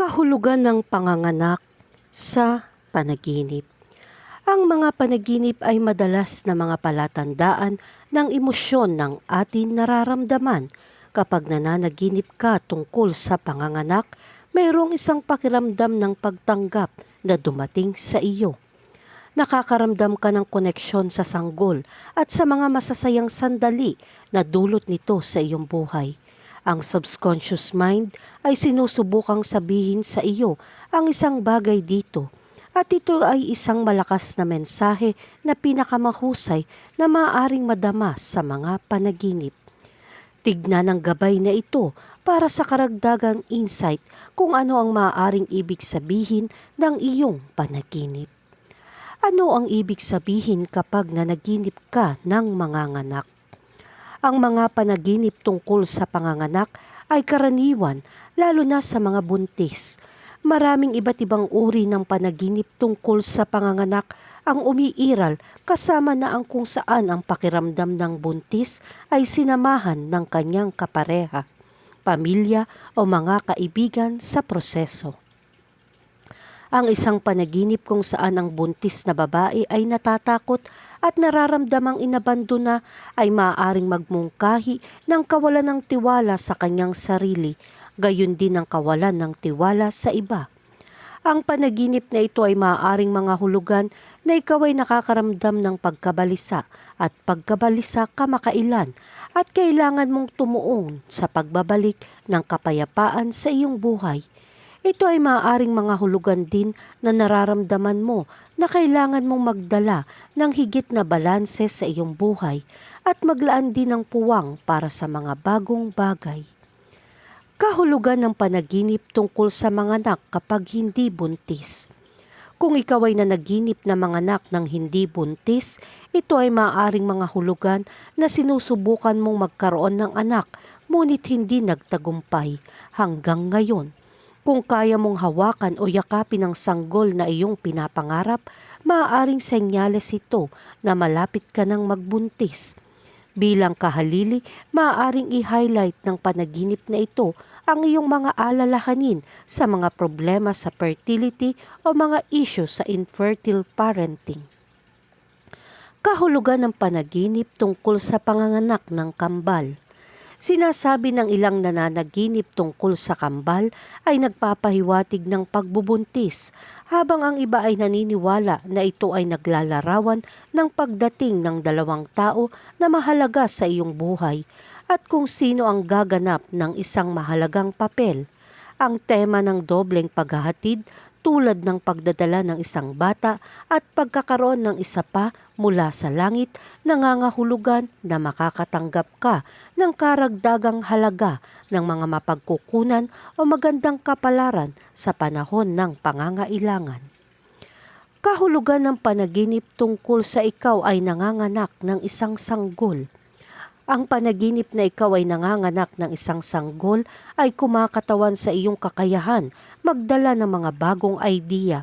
kahulugan ng panganganak sa panaginip. Ang mga panaginip ay madalas na mga palatandaan ng emosyon ng atin nararamdaman. Kapag nananaginip ka tungkol sa panganganak, mayroong isang pakiramdam ng pagtanggap na dumating sa iyo. Nakakaramdam ka ng koneksyon sa sanggol at sa mga masasayang sandali na dulot nito sa iyong buhay. Ang subconscious mind ay sinusubukang sabihin sa iyo ang isang bagay dito at ito ay isang malakas na mensahe na pinakamahusay na maaaring madama sa mga panaginip. Tignan ang gabay na ito para sa karagdagang insight kung ano ang maaaring ibig sabihin ng iyong panaginip. Ano ang ibig sabihin kapag nanaginip ka ng manganganak? Ang mga panaginip tungkol sa panganganak ay karaniwan lalo na sa mga buntis. Maraming iba't ibang uri ng panaginip tungkol sa panganganak ang umiiral kasama na ang kung saan ang pakiramdam ng buntis ay sinamahan ng kanyang kapareha, pamilya o mga kaibigan sa proseso. Ang isang panaginip kung saan ang buntis na babae ay natatakot at nararamdamang inabandona ay maaaring magmungkahi ng kawalan ng tiwala sa kanyang sarili, gayon din ang kawalan ng tiwala sa iba. Ang panaginip na ito ay maaaring mga hulugan na ikaw ay nakakaramdam ng pagkabalisa at pagkabalisa kamakailan at kailangan mong tumuon sa pagbabalik ng kapayapaan sa iyong buhay. Ito ay maaaring mga hulugan din na nararamdaman mo na kailangan mong magdala ng higit na balanse sa iyong buhay at maglaan din ng puwang para sa mga bagong bagay. Kahulugan ng panaginip tungkol sa mga anak kapag hindi buntis. Kung ikaw ay nanaginip na mga anak ng hindi buntis, ito ay maaaring mga hulugan na sinusubukan mong magkaroon ng anak ngunit hindi nagtagumpay hanggang ngayon. Kung kaya mong hawakan o yakapin ang sanggol na iyong pinapangarap, maaaring senyales ito na malapit ka ng magbuntis. Bilang kahalili, maaaring i-highlight ng panaginip na ito ang iyong mga alalahanin sa mga problema sa fertility o mga issue sa infertile parenting. Kahulugan ng panaginip tungkol sa panganganak ng kambal. Sinasabi ng ilang nananaginip tungkol sa kambal ay nagpapahiwatig ng pagbubuntis, habang ang iba ay naniniwala na ito ay naglalarawan ng pagdating ng dalawang tao na mahalaga sa iyong buhay at kung sino ang gaganap ng isang mahalagang papel. Ang tema ng dobleng paghahatid tulad ng pagdadala ng isang bata at pagkakaroon ng isa pa mula sa langit, nangangahulugan na makakatanggap ka ng karagdagang halaga ng mga mapagkukunan o magandang kapalaran sa panahon ng pangangailangan. Kahulugan ng panaginip tungkol sa ikaw ay nanganganak ng isang sanggol. Ang panaginip na ikaw ay nanganganak ng isang sanggol ay kumakatawan sa iyong kakayahan magdala ng mga bagong idea.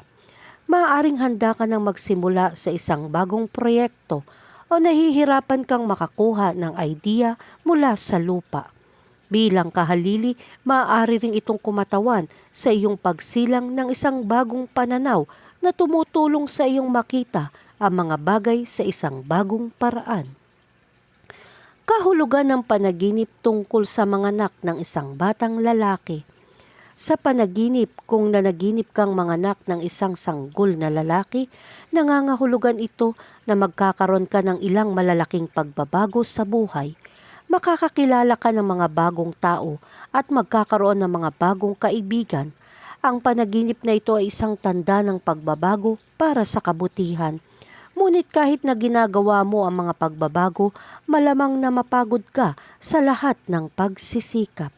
Maaaring handa ka nang magsimula sa isang bagong proyekto o nahihirapan kang makakuha ng idea mula sa lupa. Bilang kahalili, maaari ring itong kumatawan sa iyong pagsilang ng isang bagong pananaw na tumutulong sa iyong makita ang mga bagay sa isang bagong paraan. Kahulugan ng panaginip tungkol sa mga anak ng isang batang lalaki. Sa panaginip, kung nanaginip kang manganak ng isang sanggol na lalaki, nangangahulugan ito na magkakaroon ka ng ilang malalaking pagbabago sa buhay. Makakakilala ka ng mga bagong tao at magkakaroon ng mga bagong kaibigan. Ang panaginip na ito ay isang tanda ng pagbabago para sa kabutihan. Ngunit kahit na ginagawa mo ang mga pagbabago, malamang na mapagod ka sa lahat ng pagsisikap.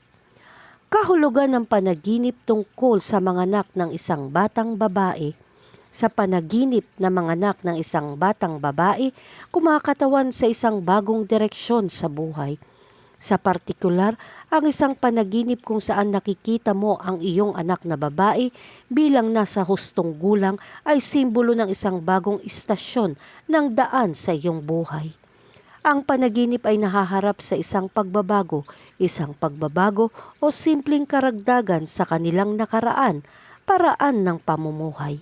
Kahulugan ng panaginip tungkol sa mga anak ng isang batang babae. Sa panaginip na mga anak ng isang batang babae, kumakatawan sa isang bagong direksyon sa buhay. Sa partikular, ang isang panaginip kung saan nakikita mo ang iyong anak na babae bilang nasa hustong gulang ay simbolo ng isang bagong istasyon ng daan sa iyong buhay. Ang panaginip ay nahaharap sa isang pagbabago, isang pagbabago o simpleng karagdagan sa kanilang nakaraan, paraan ng pamumuhay.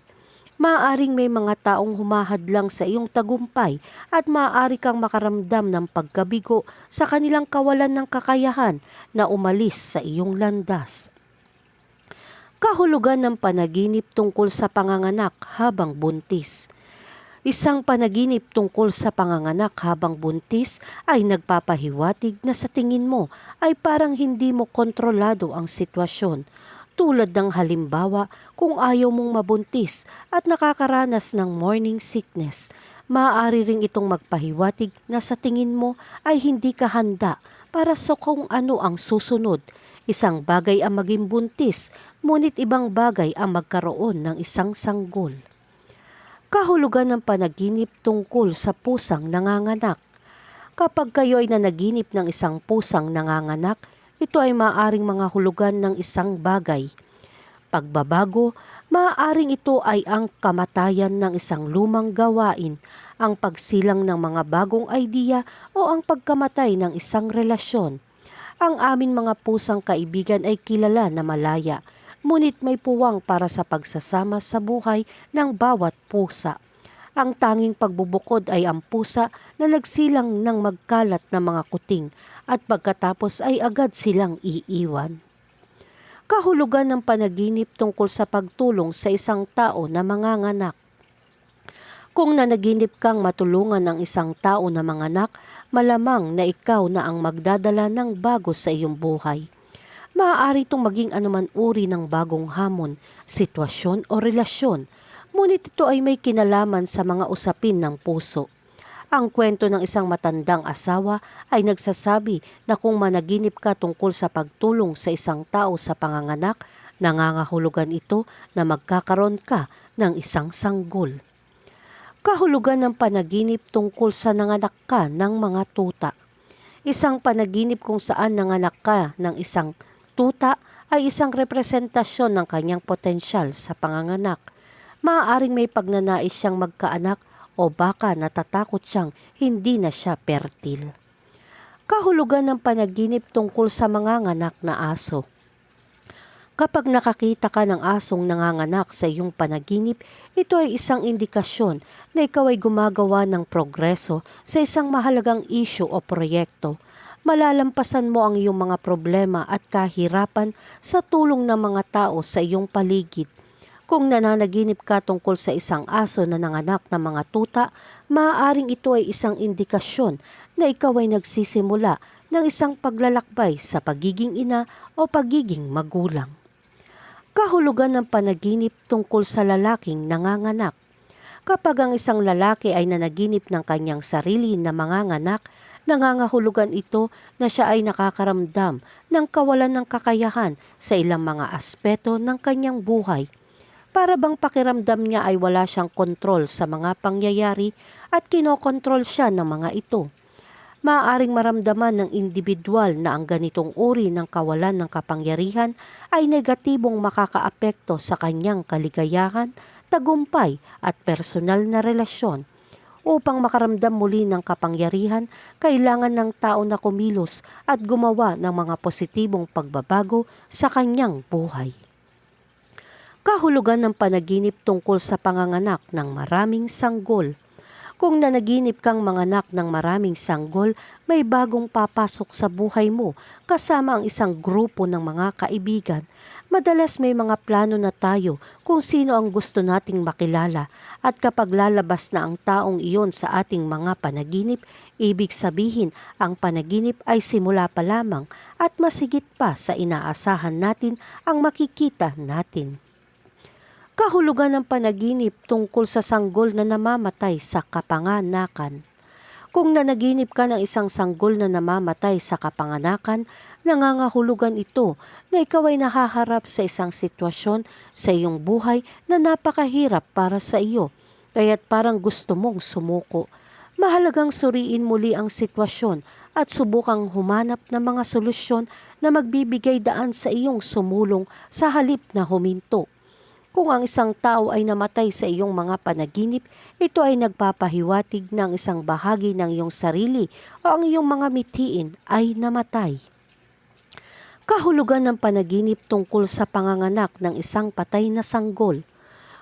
Maaring may mga taong humahadlang sa iyong tagumpay at maaari kang makaramdam ng pagkabigo sa kanilang kawalan ng kakayahan na umalis sa iyong landas. Kahulugan ng panaginip tungkol sa panganganak habang buntis. Isang panaginip tungkol sa panganganak habang buntis ay nagpapahiwatig na sa tingin mo ay parang hindi mo kontrolado ang sitwasyon. Tulad ng halimbawa kung ayaw mong mabuntis at nakakaranas ng morning sickness, maaari ring itong magpahiwatig na sa tingin mo ay hindi ka handa para sa kung ano ang susunod. Isang bagay ang maging buntis, ngunit ibang bagay ang magkaroon ng isang sanggol kahulugan ng panaginip tungkol sa pusang nanganganak. Kapag kayo ay nanaginip ng isang pusang nanganganak, ito ay maaaring mga hulugan ng isang bagay. Pagbabago, maaaring ito ay ang kamatayan ng isang lumang gawain, ang pagsilang ng mga bagong idea o ang pagkamatay ng isang relasyon. Ang amin mga pusang kaibigan ay kilala na malaya, ngunit may puwang para sa pagsasama sa buhay ng bawat pusa. Ang tanging pagbubukod ay ang pusa na nagsilang ng magkalat na mga kuting at pagkatapos ay agad silang iiwan. Kahulugan ng panaginip tungkol sa pagtulong sa isang tao na manganganak. Kung nanaginip kang matulungan ng isang tao na manganak, malamang na ikaw na ang magdadala ng bago sa iyong buhay. Maaari itong maging anuman uri ng bagong hamon, sitwasyon o relasyon, ngunit ito ay may kinalaman sa mga usapin ng puso. Ang kwento ng isang matandang asawa ay nagsasabi na kung managinip ka tungkol sa pagtulong sa isang tao sa panganganak, nangangahulugan ito na magkakaroon ka ng isang sanggol. Kahulugan ng panaginip tungkol sa nanganak ka ng mga tuta. Isang panaginip kung saan nanganak ka ng isang tuta ay isang representasyon ng kanyang potensyal sa panganganak. Maaaring may pagnanais siyang magkaanak o baka natatakot siyang hindi na siya pertil. Kahulugan ng panaginip tungkol sa manganganak na aso. Kapag nakakita ka ng asong nanganganak sa iyong panaginip, ito ay isang indikasyon na ikaw ay gumagawa ng progreso sa isang mahalagang isyu o proyekto. Malalampasan mo ang iyong mga problema at kahirapan sa tulong ng mga tao sa iyong paligid. Kung nananaginip ka tungkol sa isang aso na nanganak ng mga tuta, maaaring ito ay isang indikasyon na ikaw ay nagsisimula ng isang paglalakbay sa pagiging ina o pagiging magulang kahulugan ng panaginip tungkol sa lalaking nanganganak. Kapag ang isang lalaki ay nanaginip ng kanyang sarili na manganganak, nangangahulugan ito na siya ay nakakaramdam ng kawalan ng kakayahan sa ilang mga aspeto ng kanyang buhay. Para bang pakiramdam niya ay wala siyang kontrol sa mga pangyayari at kinokontrol siya ng mga ito maaaring maramdaman ng individual na ang ganitong uri ng kawalan ng kapangyarihan ay negatibong makakaapekto sa kanyang kaligayahan, tagumpay at personal na relasyon. Upang makaramdam muli ng kapangyarihan, kailangan ng tao na kumilos at gumawa ng mga positibong pagbabago sa kanyang buhay. Kahulugan ng panaginip tungkol sa panganganak ng maraming sanggol – kung nanaginip kang manganak ng maraming sanggol, may bagong papasok sa buhay mo kasama ang isang grupo ng mga kaibigan. Madalas may mga plano na tayo kung sino ang gusto nating makilala at kapag lalabas na ang taong iyon sa ating mga panaginip, ibig sabihin ang panaginip ay simula pa lamang at masigit pa sa inaasahan natin ang makikita natin kahulugan ng panaginip tungkol sa sanggol na namamatay sa kapanganakan. Kung nanaginip ka ng isang sanggol na namamatay sa kapanganakan, nangangahulugan ito na ikaw ay nahaharap sa isang sitwasyon sa iyong buhay na napakahirap para sa iyo, kaya't parang gusto mong sumuko. Mahalagang suriin muli ang sitwasyon at subukang humanap ng mga solusyon na magbibigay daan sa iyong sumulong sa halip na huminto Kung ang isang tao ay namatay sa iyong mga panaginip, ito ay nagpapahiwatig ng isang bahagi ng iyong sarili o ang iyong mga mitiin ay namatay. Kahulugan ng panaginip tungkol sa panganganak ng isang patay na sanggol.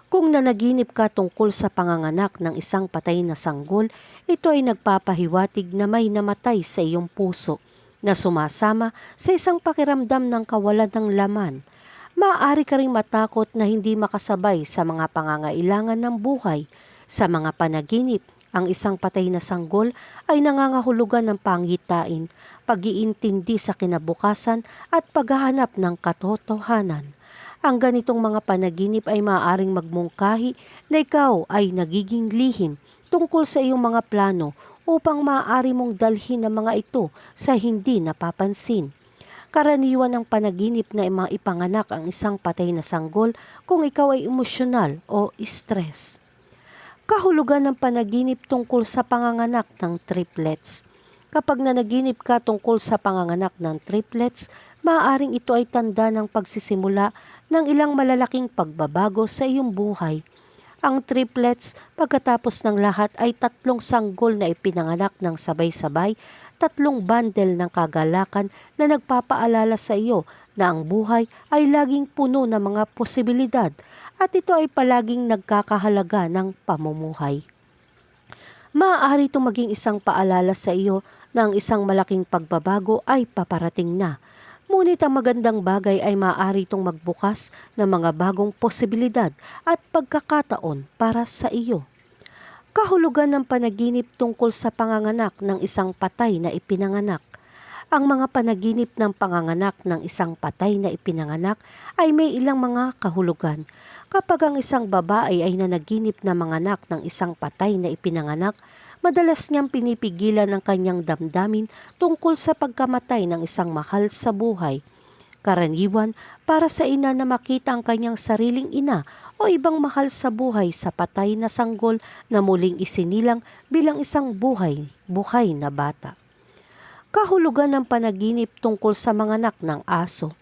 Kung nanaginip ka tungkol sa panganganak ng isang patay na sanggol, ito ay nagpapahiwatig na may namatay sa iyong puso na sumasama sa isang pakiramdam ng kawalan ng laman. Maaari ka ring matakot na hindi makasabay sa mga pangangailangan ng buhay. Sa mga panaginip, ang isang patay na sanggol ay nangangahulugan ng pangitain, pag-iintindi sa kinabukasan at paghahanap ng katotohanan. Ang ganitong mga panaginip ay maaaring magmungkahi na ikaw ay nagiging lihim tungkol sa iyong mga plano upang maaari mong dalhin ang mga ito sa hindi napapansin. Karaniwan ng panaginip na maipanganak ang isang patay na sanggol kung ikaw ay emosyonal o stress. Kahulugan ng panaginip tungkol sa panganganak ng triplets. Kapag nanaginip ka tungkol sa panganganak ng triplets, maaaring ito ay tanda ng pagsisimula ng ilang malalaking pagbabago sa iyong buhay. Ang triplets pagkatapos ng lahat ay tatlong sanggol na ipinanganak ng sabay-sabay tatlong bundle ng kagalakan na nagpapaalala sa iyo na ang buhay ay laging puno ng mga posibilidad at ito ay palaging nagkakahalaga ng pamumuhay. Maaari itong maging isang paalala sa iyo na ang isang malaking pagbabago ay paparating na. Ngunit ang magandang bagay ay maaari itong magbukas ng mga bagong posibilidad at pagkakataon para sa iyo kahulugan ng panaginip tungkol sa panganganak ng isang patay na ipinanganak. Ang mga panaginip ng panganganak ng isang patay na ipinanganak ay may ilang mga kahulugan. Kapag ang isang babae ay nanaginip na manganak ng isang patay na ipinanganak, madalas niyang pinipigilan ang kanyang damdamin tungkol sa pagkamatay ng isang mahal sa buhay. Karaniwan para sa ina na makita ang kanyang sariling ina o ibang mahal sa buhay sa patay na sanggol na muling isinilang bilang isang buhay, buhay na bata. Kahulugan ng panaginip tungkol sa mga anak ng aso.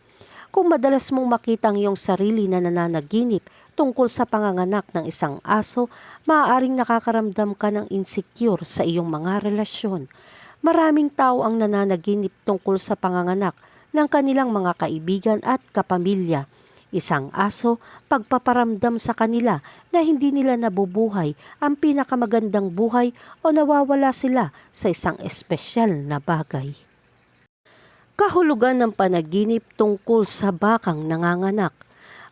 Kung madalas mong makita ang iyong sarili na nananaginip tungkol sa panganganak ng isang aso, maaaring nakakaramdam ka ng insecure sa iyong mga relasyon. Maraming tao ang nananaginip tungkol sa panganganak ng kanilang mga kaibigan at kapamilya Isang aso, pagpaparamdam sa kanila na hindi nila nabubuhay ang pinakamagandang buhay o nawawala sila sa isang espesyal na bagay. Kahulugan ng panaginip tungkol sa bakang nanganganak.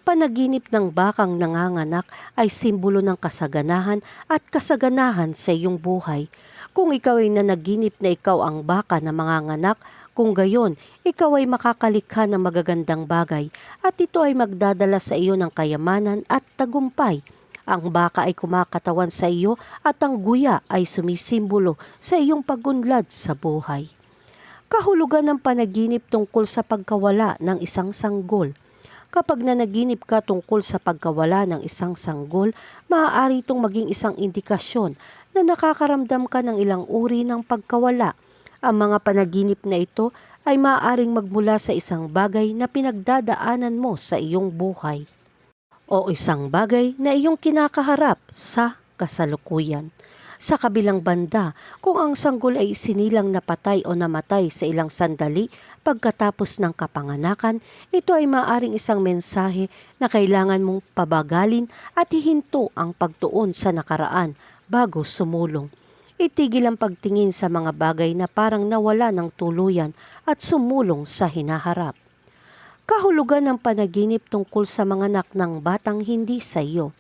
Panaginip ng bakang nanganganak ay simbolo ng kasaganahan at kasaganahan sa iyong buhay. Kung ikaw ay nanaginip na ikaw ang baka na manganganak, kung gayon, ikaw ay makakalikha ng magagandang bagay at ito ay magdadala sa iyo ng kayamanan at tagumpay. Ang baka ay kumakatawan sa iyo at ang guya ay sumisimbolo sa iyong pagunlad sa buhay. Kahulugan ng panaginip tungkol sa pagkawala ng isang sanggol. Kapag nanaginip ka tungkol sa pagkawala ng isang sanggol, maaari itong maging isang indikasyon na nakakaramdam ka ng ilang uri ng pagkawala ang mga panaginip na ito ay maaaring magmula sa isang bagay na pinagdadaanan mo sa iyong buhay o isang bagay na iyong kinakaharap sa kasalukuyan. Sa kabilang banda, kung ang sanggol ay sinilang napatay o namatay sa ilang sandali pagkatapos ng kapanganakan, ito ay maaring isang mensahe na kailangan mong pabagalin at hihinto ang pagtuon sa nakaraan bago sumulong itigil ang pagtingin sa mga bagay na parang nawala ng tuluyan at sumulong sa hinaharap. Kahulugan ng panaginip tungkol sa mga anak ng batang hindi sa iyo.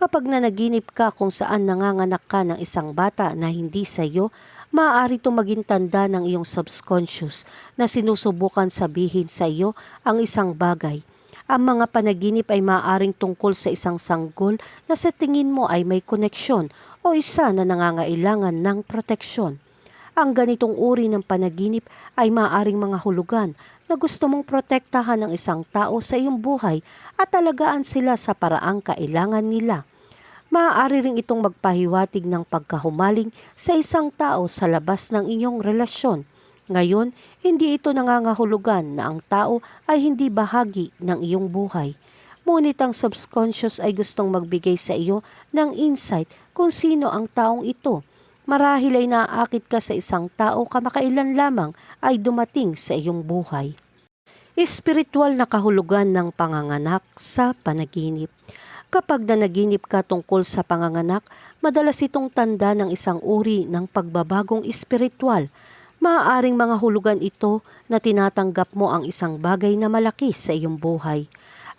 Kapag nanaginip ka kung saan nanganganak ka ng isang bata na hindi sa iyo, maaari itong maging tanda ng iyong subconscious na sinusubukan sabihin sa iyo ang isang bagay. Ang mga panaginip ay maaaring tungkol sa isang sanggol na sa tingin mo ay may koneksyon o isa na nangangailangan ng proteksyon. Ang ganitong uri ng panaginip ay maaring mga hulugan na gusto mong protektahan ng isang tao sa iyong buhay at alagaan sila sa paraang kailangan nila. Maaari ring itong magpahiwatig ng pagkahumaling sa isang tao sa labas ng inyong relasyon. Ngayon, hindi ito nangangahulugan na ang tao ay hindi bahagi ng iyong buhay. ngunit ang subconscious ay gustong magbigay sa iyo ng insight kung sino ang taong ito. Marahil ay naaakit ka sa isang tao kamakailan lamang ay dumating sa iyong buhay. Espiritual na kahulugan ng panganganak sa panaginip. Kapag nanaginip ka tungkol sa panganganak, madalas itong tanda ng isang uri ng pagbabagong espiritual. Maaaring mga hulugan ito na tinatanggap mo ang isang bagay na malaki sa iyong buhay.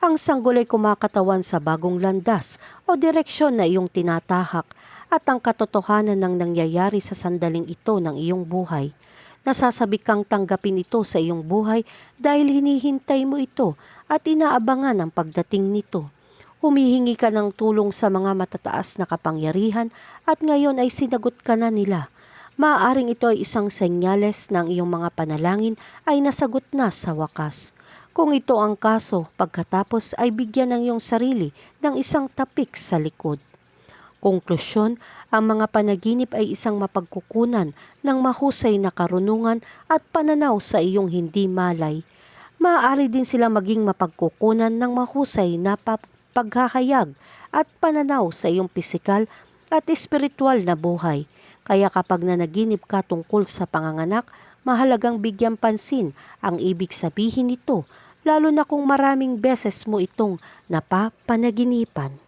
Ang sanggol ay kumakatawan sa bagong landas o direksyon na iyong tinatahak at ang katotohanan ng nangyayari sa sandaling ito ng iyong buhay. Nasasabi kang tanggapin ito sa iyong buhay dahil hinihintay mo ito at inaabangan ang pagdating nito. Humihingi ka ng tulong sa mga matataas na kapangyarihan at ngayon ay sinagot ka na nila. Maaaring ito ay isang senyales ng iyong mga panalangin ay nasagot na sa wakas. Kung ito ang kaso, pagkatapos ay bigyan ng iyong sarili ng isang tapik sa likod. Konklusyon, ang mga panaginip ay isang mapagkukunan ng mahusay na karunungan at pananaw sa iyong hindi malay. Maaari din sila maging mapagkukunan ng mahusay na pa- paghahayag at pananaw sa iyong pisikal at espiritual na buhay. Kaya kapag nanaginip ka tungkol sa panganganak, mahalagang bigyan pansin ang ibig sabihin nito, lalo na kung maraming beses mo itong napapanaginipan.